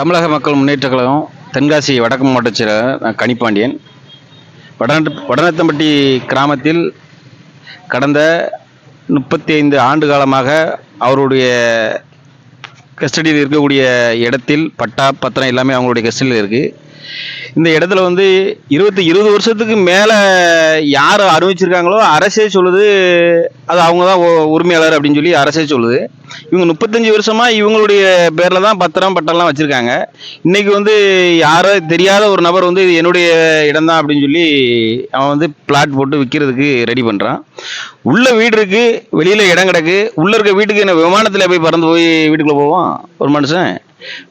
தமிழக மக்கள் முன்னேற்ற கழகம் தென்காசி வடக்கு மாவட்ட செயலர் நான் கனிப்பாண்டியன். வடநட் வடநத்தம்பட்டி கிராமத்தில் கடந்த முப்பத்தி ஐந்து ஆண்டு காலமாக அவருடைய கஸ்டடியில் இருக்கக்கூடிய இடத்தில் பட்டா பத்திரம் எல்லாமே அவங்களுடைய கஸ்டடியில் இருக்குது இந்த இடத்துல வந்து இருபத்தி இருபது வருஷத்துக்கு மேலே யார் அறிவிச்சிருக்காங்களோ அரசே சொல்லுது அது அவங்க தான் உரிமையாளர் அப்படின்னு சொல்லி அரசே சொல்லுது. இவங்க முப்பத்தஞ்சு வருஷமாக இவங்களுடைய பேரில் தான் பத்திரம் பட்டம்லாம் வச்சுருக்காங்க. இன்றைக்கி வந்து யாரோ தெரியாத ஒரு நபர் வந்து இது என்னுடைய இடம் தான் அப்படின்னு சொல்லி அவன் வந்து பிளாட் போட்டு விற்கிறதுக்கு ரெடி பண்ணுறான் உள்ள வீடு இருக்குது வெளியில் இடம் கிடக்கு. உள்ளே இருக்க வீட்டுக்கு என்ன விமானத்தில் போய் பறந்து போய் வீட்டுக்குள்ளே போவான்? ஒரு மனுஷன்.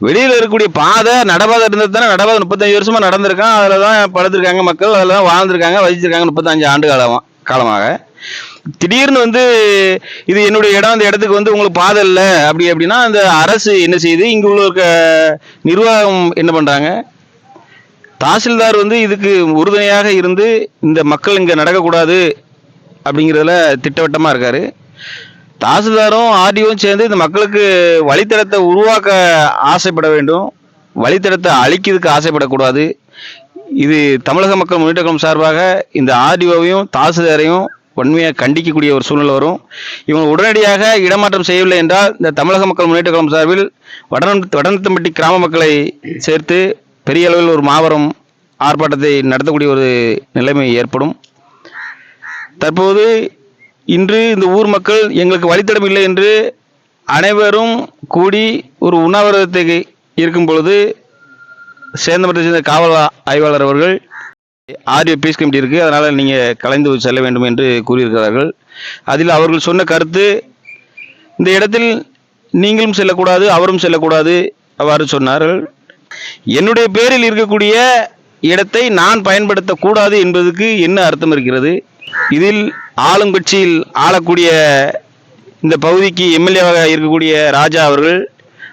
வெளியில் இருக்கக்கூடிய பாதை நடபாதை இருந்தது தானே? நடபாதை முப்பத்தஞ்சு வருஷமா நடந்திருக்கான். அதில் தான் படுத்திருக்காங்க மக்கள். அதில் தான் வாழ்ந்திருக்காங்க வசிச்சிருக்காங்க முப்பத்தஞ்சு ஆண்டு காலமாக காலமாக. திடீர்னு வந்து இது என்னுடைய இடம் அந்த இடத்துக்கு வந்து உங்களுக்கு பாதை இல்லை. அப்படி அப்படின்னா அந்த அரசு என்ன செய்யுது? இங்கே உள்ள இருக்க நிர்வாகம் என்ன பண்ணுறாங்க தாசில்தார் வந்து இதுக்கு உறுதுணையாக இருந்து இந்த மக்கள் இங்கே நடக்கக்கூடாது அப்படிங்கிறதுல திட்டவட்டமாக இருக்காரு. தாசில்தாரும் ஆர்டிஓவும் சேர்ந்து இந்த மக்களுக்கு வழித்தடத்தை உருவாக்க ஆசைப்பட வேண்டும். வழித்தடத்தை அழிக்கிறதுக்கு ஆசைப்படக்கூடாது. இது தமிழக மக்கள் முன்னேற்ற கழகம் சார்பாக இந்த ஆர்டிஓவையும் தாசில்தாரையும் வன்மையாக கண்டிக்கக்கூடிய ஒரு சூழ்நிலை வரும். இவங்க உடனடியாக இடமாற்றம் செய்யவில்லை என்றால் இந்த தமிழக மக்கள் முன்னேற்ற கழகம் சார்பில் வடநம் வடநத்தம்பட்டி கிராம மக்களை சேர்த்து பெரிய அளவில் ஒரு மாபெரும் ஆர்ப்பாட்டத்தை நடத்தக்கூடிய ஒரு நிலைமை ஏற்படும். தற்போது இன்று இந்த ஊர் மக்கள் எங்களுக்கு வழித்தடம் இல்லை என்று அனைவரும் கூடி ஒரு உண்ணாவிரதத்தை இருக்கும் பொழுது சேந்தமரத்தை சேர்ந்த காவல் ஆய்வாளர் அவர்கள் ஆர்டிஓ பீஸ் கமிட்டி இருக்குது அதனால் நீங்கள் கலைந்து செல்ல வேண்டும் என்று கூறியிருக்கிறார்கள். அதில் அவர்கள் சொன்ன கருத்து இந்த இடத்தில் நீங்களும் செல்லக்கூடாது அவரும் செல்லக்கூடாது அவ்வாறு சொன்னார்கள். என்னுடைய பேரில் இருக்கக்கூடிய இடத்தை நான் பயன்படுத்தக்கூடாது என்பதற்கு என்ன அர்த்தம் இருக்கிறது? இதில் ஆளுங்கட்சியில் ஆளக்கூடிய இந்த பகுதிக்கு எம்எல்ஏவாக இருக்கக்கூடிய ராஜா அவர்கள்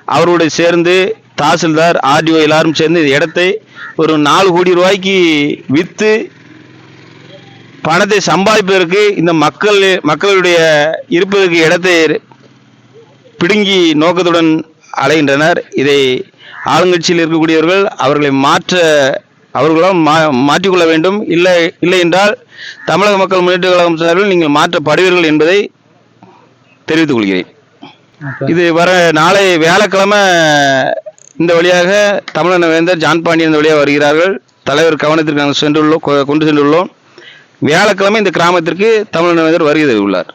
அவரோடு சேர்ந்து தாசில்தார் ஆர்டிஓ எல்லாரும் சேர்ந்து இந்த இடத்தை ஒரு நாலு கோடி ரூபாய்க்கு விற்று பணத்தை சம்பாதிப்பதற்கு இந்த மக்கள் மக்களுடைய இருப்பதற்கு இடத்தை பிடுங்கி நோக்கத்துடன் அலைகின்றனர். இதை ஆளுங்கட்சியில் இருக்கக்கூடியவர்கள் அவர்களை மாற்ற அவர்களால் மா மாற்றிக்கொள்ள வேண்டும். இல்லை இல்லை என்றால் தமிழக மக்கள் முன்னேற்ற கழகம் சார்பில் நீங்கள் மாற்றப்படுவீர்கள் என்பதை தெரிவித்துக் கொள்கிறேன். இது வர நாளை வியாழக்கிழமை இந்த வழியாக தமிழக வேந்தர் ஜான் பாண்டியன் இந்த வழியாக வருகிறார்கள். தலைவர் கவனத்திற்கு நாங்கள் சென்றுள்ளோம் கொண்டு சென்றுள்ளோம். வியாழக்கிழமை இந்த கிராமத்திற்கு தமிழக வேந்தர் வருகை உள்ளார்